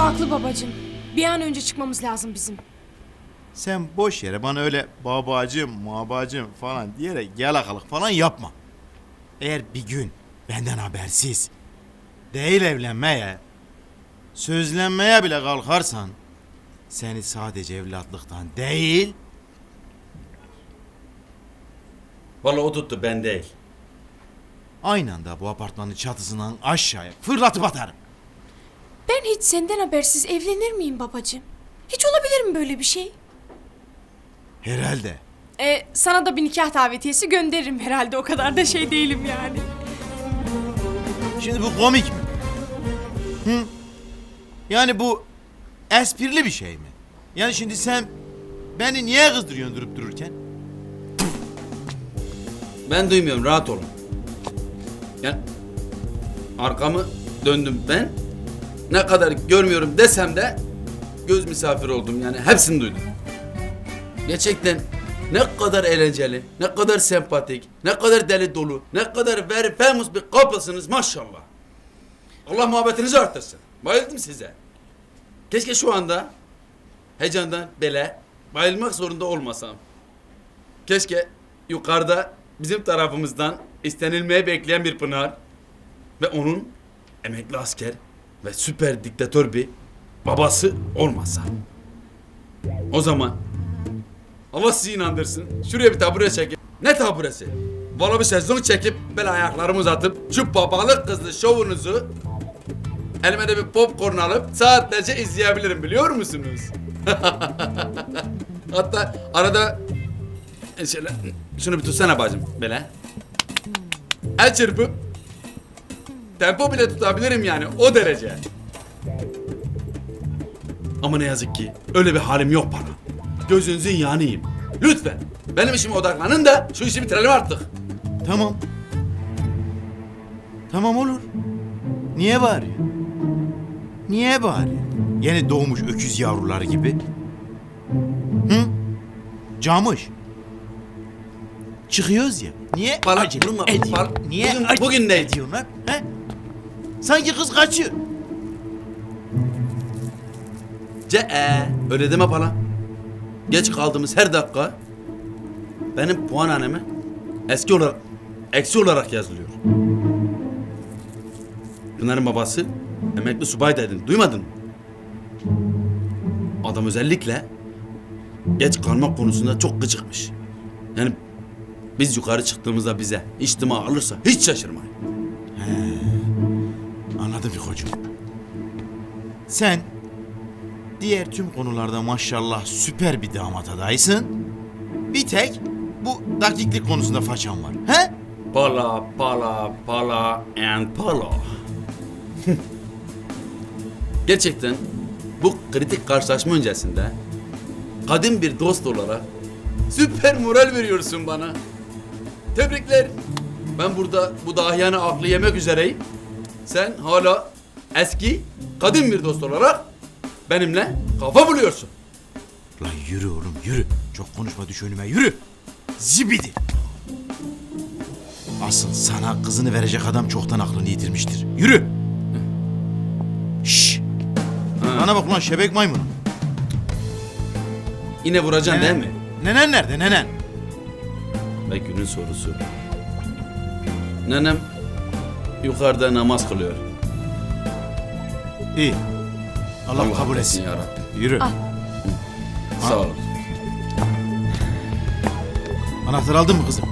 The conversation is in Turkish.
Şükrü haklı babacığım. Bir an önce çıkmamız lazım bizim. Sen boş yere bana öyle babacım, mabacım falan diyerek yalakalık falan yapma. Eğer bir gün benden habersiz değil evlenmeye, sözlenmeye bile kalkarsan seni sadece evlatlıktan değil Vallahi o tuttu ben değil. aynı anda bu apartmanın çatısından aşağıya fırlatıp atarım. Ben hiç senden habersiz evlenir miyim babacığım? Hiç olabilir mi böyle bir şey? Herhalde. E, sana da bir nikah davetiyesi gönderirim herhalde. O kadar da şey değilim yani. Şimdi bu komik mi? Hı? Yani bu esprili bir şey mi? Yani şimdi sen beni niye kızdırıyorsun durup dururken? Ben duymuyorum rahat olun. Yani arkamı döndüm ben. Ne kadar görmüyorum desem de göz misafiri oldum yani hepsini duydum. Gerçekten ne kadar eğlenceli, ne kadar sempatik, ne kadar deli dolu, ne kadar very famous bir couplesınız maşallah. Allah muhabbetinizi arttırsın. Bayıldım size. Keşke şu anda heyecandan bele bayılmak zorunda olmasam. Keşke yukarıda bizim tarafımızdan istenilmeye bekleyen bir Pınar ve onun emekli asker ve süper diktatör bir babası olmasa. O zaman Allah sizi inandırsın. Şuraya bir tabure çekip ne taburesi? Valla bir sezon çekip böyle ayaklarımı uzatıp şu babalık kızlı şovunuzu elime de bir popcorn alıp saatlerce izleyebilirim biliyor musunuz? Hatta arada e, şöyle şunu bir tutsana bacım böyle. El çırpıp tempo bile tutabilirim yani o derece. Ama ne yazık ki öyle bir halim yok bana. Gözünüzün yanıyım. Lütfen benim işime odaklanın da şu işi bitirelim artık. Tamam. Tamam olur. Niye bağırıyor? Niye bağırıyor? Yeni doğmuş öküz yavruları gibi. Hı? Camış. Çıkıyoruz ya. Niye Bana acele ediyorsun? bana- Niye bugün- acele bugün ne? ediyorsun lan? He? Sanki kız kaçıyor. Ce e, öyle deme bana. Geç kaldığımız her dakika benim puanhaneme eski olarak eksi olarak yazılıyor. Pınar'ın babası emekli subay dedin. Duymadın mı? Adam özellikle geç kalmak konusunda çok gıcıkmış. Yani biz yukarı çıktığımızda bize içtima alırsa hiç şaşırmayın. Anladım Fiko'cum. Sen diğer tüm konularda maşallah süper bir damat adaysın. Bir tek bu dakiklik konusunda façan var. He? Pala, pala, pala and pala. Gerçekten bu kritik karşılaşma öncesinde kadim bir dost olarak süper moral veriyorsun bana. Tebrikler. Ben burada bu dahiyane aklı yemek üzereyim. Sen hala eski, kadim bir dost olarak benimle kafa buluyorsun. Lan yürü oğlum yürü. Çok konuşma düş önüme yürü. Zibidi. Asıl sana kızını verecek adam çoktan aklını yitirmiştir. Yürü. Şşş. Bana bak lan şebek maymun. Yine vuracaksın değil mi? Nenen nerede nenen? Ve günün sorusu. Nenem yukarıda namaz kılıyor. İyi. Allah, kabul etsin. ya Rabbi. Yürü. Sağ ol. Anahtar aldın mı kızım?